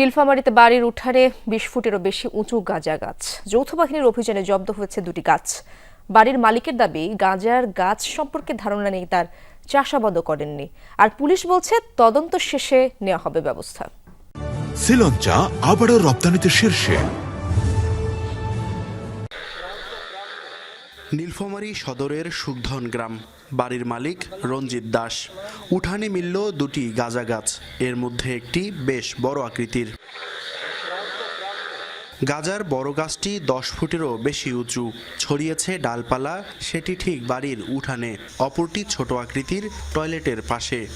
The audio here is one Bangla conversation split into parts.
নীলফামারীতে বাড়ির উঠারে বিশ ফুটেরও বেশি উঁচু গাঁজা গাছ। যৌথ বাহিনীর অভিযানে জব্দ হয়েছে দুটি গাছ। বাড়ির মালিকের দাবি, গাঁজার গাছ সম্পর্কে ধারণা নেই, তার চাষাবাদও করেননি। আর পুলিশ বলছে, তদন্ত শেষে নেওয়া হবে ব্যবস্থা। শ্রীলঞ্চা আবারও রপ্তানিতে শীর্ষে। নীলফামারী সদরের সুগধন গ্রাম। বাড়ির মালিক রঞ্জিত দাস। উঠানে মিলল দুটি গাঁজা গাছ। এর মধ্যে একটি বেশ বড় আকৃতির। গাজার বড় গাছটি দশ ফুটেরও বেশি উঁচু। ছড়িয়েছে ডালপালা। সেটি ঠিক বাড়ির উঠানে। অপরটি ছোট আকৃতির টয়লেটের পাশে।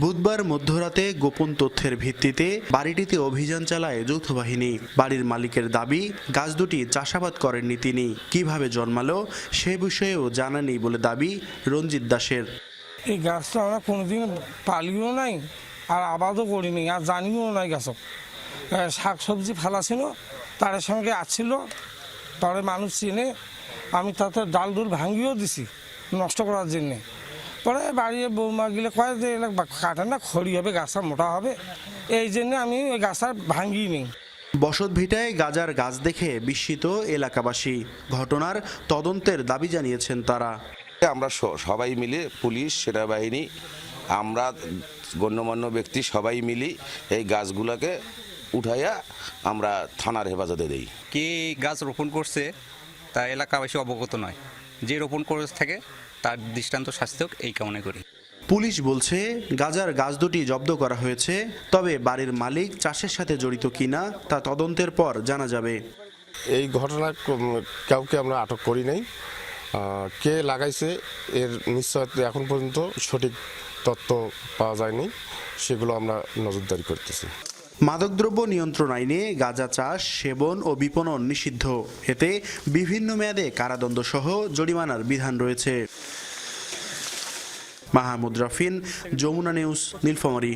বুধবার মধ্যরাতে গোপন তথ্যের ভিত্তিতে বাড়িটিতে অভিযান চালায় যৌথ বাহিনী বাড়ির মালিকের দাবি, গাছ দুটি চাষাবাদ করেননি তিনি। কীভাবে জন্মালো সে বিষয়েও জানা নেই বলে দাবি রঞ্জিত দাসের। এই গাছটা আমরা কোনোদিন পালিও নাই আর আবাদও করিনি, আর জানিও নাই গাছক। শাক সবজি ফেলা ছিল, তার সঙ্গে আসছিল তারে মানুষ চিনে। আমি তাতে ডাল ডুল ভাঙিও দিছি, নষ্ট করার জন্যে। পরে বাড়ির বৌমা গেলে কয় যে এগুলো না খড়ি হবে গাছটা মোটা হবে। এই জন্যে আমি ওই গাছটা ভাঙিয়ে নিই। বসত ভিটায় গাজার গাছ দেখে বিস্মিত এলাকাবাসী। ঘটনার তদন্তের দাবি জানিয়েছেন তারা। আমরা সবাই মিলে পুলিশ সেনাবাহিনী আমরা গণ্যমান্য ব্যক্তি সবাই মিলি এই গাছগুলোকে উঠাইয়া আমরা থানার হেফাজতে দেই। কে গাছ রোপণ করছে তা এলাকাবাসী অবগত নয়। যে রোপণ করে থাকে তার দৃষ্টান্ত শাস্তি হোক এই কামনা করি। পুলিশ বলছে গাজার গাছ দুটি জব্দ করা হয়েছে তবে বাড়ির মালিক চাষের সাথে জড়িত কিনা তা তদন্তের পর জানা যাবে। এই ঘটনা কাউকে আমরা আটক করি নাই। কে লাগাইছে এর নিশ্চয়তা এখন পর্যন্ত সঠিক তথ্য পাওয়া যায়নি। সেগুলো আমরা নজরদারি করতেছি। মাদকদ্রব্য নিয়ন্ত্রণ আইনে গাঁজা চাষ, সেবন ও বিপণন নিষিদ্ধ। এতে বিভিন্ন মেয়াদে কারাদণ্ড সহ জরিমানার বিধান রয়েছে। মাহমুদ রফিন, যমুনা নিউজ, নীলফামারী।